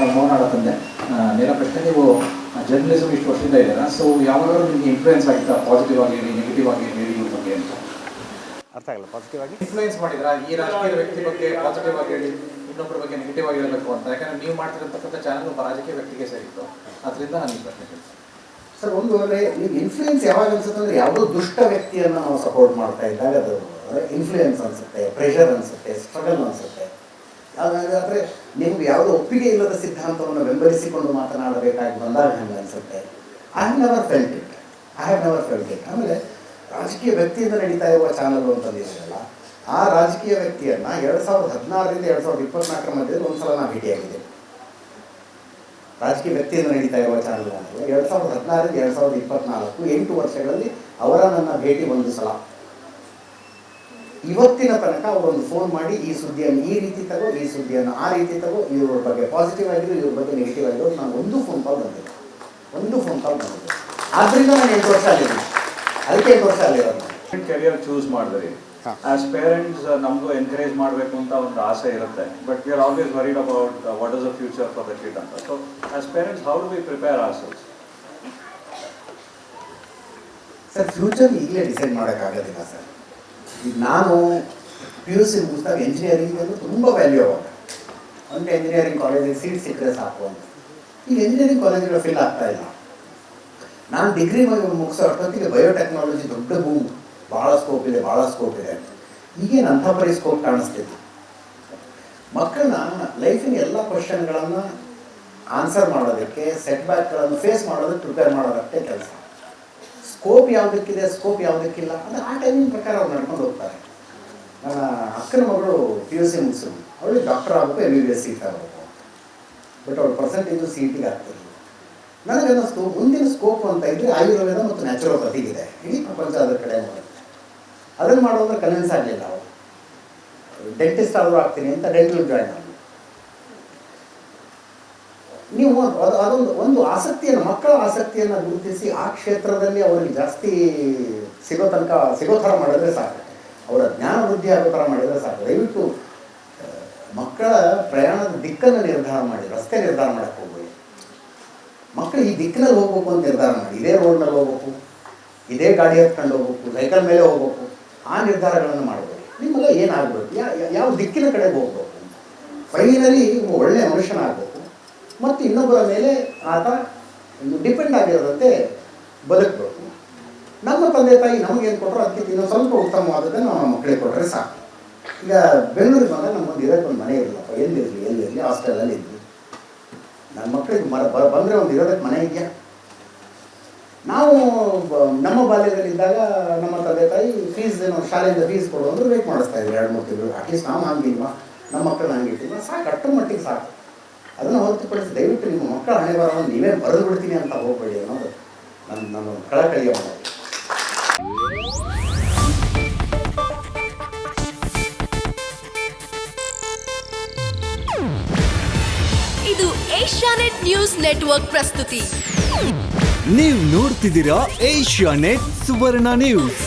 ನಾನು ಮೋನ್ ತಂದೆ. ನೇರ ಪ್ರಶ್ನೆ ನೀವು ಜರ್ನಲಿಸಮ್ ಇಷ್ಟು ವರ್ಷದಿಂದ ಇದ್ದೀರಾ? ಸೊ ಯಾವಾಗಲೂ ನಿಮಗೆ ಇನ್ಫ್ಲೂಯೆನ್ಸ್ ಆಗಿತ್ತಾ? ಪಾಸಿಟಿವ್ ಆಗಿ ಹೇಳಿ ನೆಗೆಟಿವ್ ಆಗಿ ಹೇಳಿ ಇವ್ರ ಬಗ್ಗೆ ಅಂತ? ಅರ್ಥ ಆಗಲ್ಲ ಪಾಸಿಟಿವ್ ಆಗಿ? ಇನ್ಫ್ಲೂಯೆನ್ಸ್ ಮಾಡಿದ್ರಾ? ಈ ರಾಜಕೀಯ ವ್ಯಕ್ತಿ ಬಗ್ಗೆ ಪಾಸಿಟಿವ್ ಆಗಿ ಹೇಳಿ ಇನ್ನೊಬ್ಬರ ಬಗ್ಗೆ ನೆಗೆಟಿವ್ ಆಗಿ ಹೇಳಬೇಕು ಅಂತ? ಯಾಕಂದ್ರೆ ನೀವು ಮಾಡ್ತಿರತಕ್ಕಂಥ ಚಾನಲ್ ಒಬ್ಬ ರಾಜಕೀಯ ವ್ಯಕ್ತಿಗೆ ಸೇರಿತ್ತು ಅದರಿಂದ ನಾನು ಈ ಪ್ರಶ್ನೆ ಕೇಳ್ತೀನಿ. ಸರ್ ಒಂದು ವೇಳೆ ನೀವು ಇನ್ಫ್ಲೂಯೆನ್ಸ್ ಯಾವಾಗ ಅನ್ಸುತ್ತೆ ಅಂದರೆ ಯಾವುದೋ ದುಷ್ಟ ವ್ಯಕ್ತಿಯನ್ನು ನಾವು ಸಪೋರ್ಟ್ ಮಾಡ್ತಾ ಇದ್ದಾಗ ಅದು ಇನ್ಫ್ಲೂಯೆನ್ಸ್ ಅನ್ಸುತ್ತೆ ಪ್ರೆಷರ್ ಅನ್ಸುತ್ತೆ ಸ್ಟ್ರಗಲ್ ಅನಿಸುತ್ತೆ. ಆದರೆ ನಿಮ್ಗೆ ಯಾವುದೋ ಒಪ್ಪಿಗೆ ಇಲ್ಲದ ಸಿದ್ಧಾಂತವನ್ನು ಬೆಂಬಲಿಸಿಕೊಂಡು ಮಾತನಾಡಬೇಕಾಗಿ ಬಂದಾಗ ಹಂಗೆ ಅನಿಸುತ್ತೆ. I have never felt it I have never felt it ಆಮೇಲೆ ರಾಜಕೀಯ ವ್ಯಕ್ತಿಯಿಂದ ನಡೀತಾ ಇರುವ ಚಾನಲ್ ಅಂತಂದಿದೆಯಲ್ಲ ಆ ರಾಜಕೀಯ ವ್ಯಕ್ತಿಯನ್ನು ಎರಡು ಸಾವಿರದ ಹದಿನಾರರಿಂದ ಎರಡು ಸಾವಿರದ ಇಪ್ಪತ್ನಾಲ್ಕರ ಮಧ್ಯದಲ್ಲಿ ಒಂದು ಸಲ ನಾನು ಭೇಟಿಯಾಗಿದೆ ರಾಜಕೀಯ ವ್ಯಕ್ತಿಯಿಂದ ನಡೀತಾ ಇರುವ ಚಾನಲ್ ಅಂದರೆ ಎರಡು ಸಾವಿರದ ಹದಿನಾರರಿಂದ ಎರಡು ಸಾವಿರದ ಇಪ್ಪತ್ನಾಲ್ಕು ಎಂಟು ವರ್ಷಗಳಲ್ಲಿ ಅವರ ನನ್ನ ಭೇಟಿ ಒಂದು ಸಲ. ಇವತ್ತಿನ ತನಕ ಅವರೊಂದು ಫೋನ್ ಮಾಡಿ ಈ ಸುದ್ದಿಯನ್ನು ಈ ರೀತಿ ತಗೋ ಈ ಸುದ್ದಿಯನ್ನು ಆ ರೀತಿ ತಗೋ ಇವ್ರ ಬಗ್ಗೆ ಪಾಸಿಟಿವ್ ಆಗಿರೋ ಇವ್ರ ಬಗ್ಗೆ ನೆಗೆಟಿವ್ ಆಗಿರೋ ನಾನು ಒಂದು ಫೋನ್ ಕಾಲ್ ಬಂದಿಲ್ಲ. ಒಂದು ಫೋನ್ ಕಾಲ್ ಬಂದಿದ್ದೆ ಆದ್ರಿಂದ ನಾನು ಎಂಟು ವರ್ಷ ಆಗಿದ್ದೀನಿ ಅದಕ್ಕೆ ಎಂಟು ವರ್ಷ ಆಗಿರೋದು ಕೆರಿಯರ್ ಚೂಸ್ ಮಾಡಿದ್ರಿ. ಆಸ್ ಪೇರೆಂಟ್ಸ್ ನಮಗೂ ಎನ್ಕರೇಜ್ ಮಾಡಬೇಕು ಅಂತ ಒಂದು ಆಸೆ ಇರುತ್ತೆ. But we are always worried about what is the future for the kid ಅಂತ. So as parents how do we prepare ourselves sir future ಈಗಲೇ ಡಿಸೈಡ್ ಮಾಡೋಕ್ಕಾಗೋದಿಲ್ಲ ಸರ್ ನಾನು ಪಿ ಯು ಸಿ ಮುಗಿಸಿದಾಗ ಎಂಜಿನಿಯರಿಂಗ್ ತುಂಬ ವ್ಯಾಲ್ಯೂ ಅವಾಗ ಅಂದರೆ ಎಂಜಿನಿಯರಿಂಗ್ ಕಾಲೇಜಿಗೆ seat ಸಿಕ್ಕರೆ ಸಾಕು ಅಂತ. ಈಗ ಎಂಜಿನಿಯರಿಂಗ್ ಕಾಲೇಜುಗಳು ಫಿಲ್ ಆಗ್ತಾ ಇಲ್ಲ. ನಾನು ಡಿಗ್ರಿ ಮುಗಿಸೋ ಅಷ್ಟೊತ್ತಿಗೆ ಬಯೋಟೆಕ್ನಾಲಜಿ ದೊಡ್ಡ ಭೂಮಿ ಭಾಳ ಸ್ಕೋಪ್ ಇದೆ ಭಾಳ ಸ್ಕೋಪ್ ಇದೆ ಈಗೇನು ಅಂಥ ಪರಿ ಸ್ಕೋಪ್ ಕಾಣಿಸ್ತಿತ್ತು ಮಕ್ಕಳನ್ನ ಲೈಫಿನ ಎಲ್ಲ ಕ್ವಶನ್ಗಳನ್ನು ಆನ್ಸರ್ ಮಾಡೋದಕ್ಕೆ ಸೆಟ್ ಬ್ಯಾಕ್ಗಳನ್ನು ಫೇಸ್ ಮಾಡೋದಕ್ಕೆ ಪ್ರಿಪೇರ್ ಮಾಡೋದಕ್ಕೆ ಕೆಲಸ. ಸ್ಕೋಪ್ ಯಾವುದಕ್ಕಿದೆ ಸ್ಕೋಪ್ ಯಾವುದಕ್ಕಿಲ್ಲ ಅಂದರೆ ಆ ಟೈಮಿಂಗ್ ಪ್ರಕಾರ ಅವ್ರು ನಡ್ಕೊಂಡು ಹೋಗ್ತಾರೆ. ನನ್ನ ಅಕ್ಕನ ಮಗಳು ಪಿ ಯು ಸಿ ಮುಗಿಸಿದ್ರು ಅವಳು ಡಾಕ್ಟರ್ ಆಗಬೇಕು M B B S seat ಆಗಬೇಕು ಬಟ್ ಅವ್ರ ಪರ್ಸೆಂಟೇಜು ಸೀಟಿಗೆ ಆಗ್ತಿರಲಿಲ್ಲ. ನನಗನ್ನಿಸ್ತು ಮುಂದಿನ ಸ್ಕೋಪ್ ಅಂತ ಇದ್ದರೆ ಆಯುರ್ವೇದ ಮತ್ತು ನ್ಯಾಚುರೋಪತಿಗಿದೆ ಇಡೀ ಪ್ರಪಂಚ ಅದರ ಕಡೆ ಮಾಡುತ್ತೆ ಅದನ್ನು ಮಾಡೋದ್ರೆ ಕನ್ವಿನ್ಸ್ ಆಗಲಿಲ್ಲ ಅವರು ಡೆಂಟಿಸ್ಟ್ ಆದರೂ ಆಗ್ತೀನಿ ಅಂತ ಡೆಂಟಲ್ ಜಾಯ್ನ್ ಆಗಿ ನೀವು ಅದು, ಅದೊಂದು, ಒಂದು ಆಸಕ್ತಿಯನ್ನು, ಮಕ್ಕಳ ಆಸಕ್ತಿಯನ್ನು ಗುರುತಿಸಿ ಆ ಕ್ಷೇತ್ರದಲ್ಲಿ ಅವರಿಗೆ ಜಾಸ್ತಿ ಸಿಗೋ ತನಕ, ಸಿಗೋ ಥರ ಮಾಡಿದ್ರೆ ಸಾಕು. ಅವರ ಜ್ಞಾನ ವೃದ್ಧಿ ಆಗೋ ಥರ ಮಾಡಿದರೆ ಸಾಕು. ದಯವಿಟ್ಟು ಮಕ್ಕಳ ಪ್ರಯಾಣದ ದಿಕ್ಕನ್ನು ನಿರ್ಧಾರ ಮಾಡಿ, ರಸ್ತೆ ನಿರ್ಧಾರ ಮಾಡಕ್ಕೆ ಹೋಗ್ಬೇಡಿ. ಮಕ್ಕಳು ಈ ದಿಕ್ಕಿನಲ್ಲಿ ಹೋಗ್ಬೇಕು ಅಂತ ನಿರ್ಧಾರ ಮಾಡಿ. ಇದೇ ರೋಡ್ನಲ್ಲಿ ಹೋಗ್ಬೇಕು, ಇದೇ ಗಾಡಿ ಹತ್ಕೊಂಡು ಹೋಗ್ಬೇಕು ಸೈಕಲ್ ಮೇಲೆ ಹೋಗ್ಬೇಕು, ಆ ನಿರ್ಧಾರಗಳನ್ನು ಮಾಡಬೇಕು. ನಿಮ್ಮೆಲ್ಲ ಏನಾಗಬೇಕು? ಯಾವ ದಿಕ್ಕಿನ ಕಡೆಗೆ ಹೋಗ್ಬೇಕು? ಫೈನಲಿ ಒಳ್ಳೆಯ ಮನುಷ್ಯನಾಗಬೇಕು. ಮತ್ತು ಇನ್ನೊಬ್ಬರ ಮೇಲೆ ಆತ ಡಿಪೆಂಡ್ ಆಗಿರೋದಂತೆ ಬದುಕಬೇಕು. ನಮ್ಮ ತಂದೆ ತಾಯಿ ನಮಗೇನು ಕೊಟ್ಟರು ಅದಕ್ಕಿಂತ ಇನ್ನೊಂದು ಸ್ವಲ್ಪ ಉತ್ತಮವಾದದ್ದನ್ನು ನಮ್ಮ ಮಕ್ಕಳಿಗೆ ಕೊಟ್ಟರೆ ಸಾಕು. ಈಗ ಬೆಂಗಳೂರಿಗೆ ಬಂದಾಗ ಒಂದು ಇರೋಕ್ಕೆ ಒಂದು ಮನೆ ಇರಲಿಲ್ಲಪ್ಪ ಎಲ್ಲಿರಲಿ ಎಲ್ಲಿರಲಿ? ಹಾಸ್ಟೆಲಲ್ಲಿ ಇದ್ವಿ. ನನ್ನ ಮಕ್ಕಳಿಗೆ ಮರ ಬಂದರೆ ಒಂದು ಇರೋದಕ್ಕೆ ಮನೆ ಇದೆಯಾ? ನಾವು ನಮ್ಮ ಬಾಲ್ಯದಲ್ಲಿದ್ದಾಗ ನಮ್ಮ ತಂದೆ ತಾಯಿ ಫೀಸ್ ಏನೋ ಶಾಲೆಯಿಂದ ಫೀಸ್ ಕೊಡು ಅಂದ್ರೆ ವೇಟ್ ಮಾಡಿಸ್ತಾ ಇದ್ರು. ಎರಡು ಮೂರು ತಿಂಗಳು. ಅಟ್ಲೀಸ್ಟ್ ನಾವು ಹಂಗಿಲ್ವಾ ನಮ್ಮ ಮಕ್ಕಳನ್ನ ಹಂಗಿಟ್ಟಿಲ್ವಾ ಸಾಕು ಅಟ್ಟ ಮಟ್ಟಿಗೆ ಸಾಕು. ಅದನ್ನು ಹೊರತುಪಡಿಸಿ ದಯವಿಟ್ಟು ನಿಮ್ಮ ಮಕ್ಕಳ ಹಣೆ ಬರವನ್ನು ನೀವೇ ಬರೆದು ಬಿಡ್ತೀನಿ ಅಂತ ಹೋಗಬೇಡಿ ಅನ್ನೋದು ನನ್ನ ನನ್ನ ಕಳಕಳಿಯ ಮಾತು. ಇದು ಏಷ್ಯಾನೆಟ್ ನ್ಯೂಸ್ ನೆಟ್ವರ್ಕ್ ಪ್ರಸ್ತುತಿ. ನೀವು ನೋಡ್ತಿದ್ದೀರಾ ಏಷ್ಯಾ ನೆಟ್ ಸುವರ್ಣ ನ್ಯೂಸ್.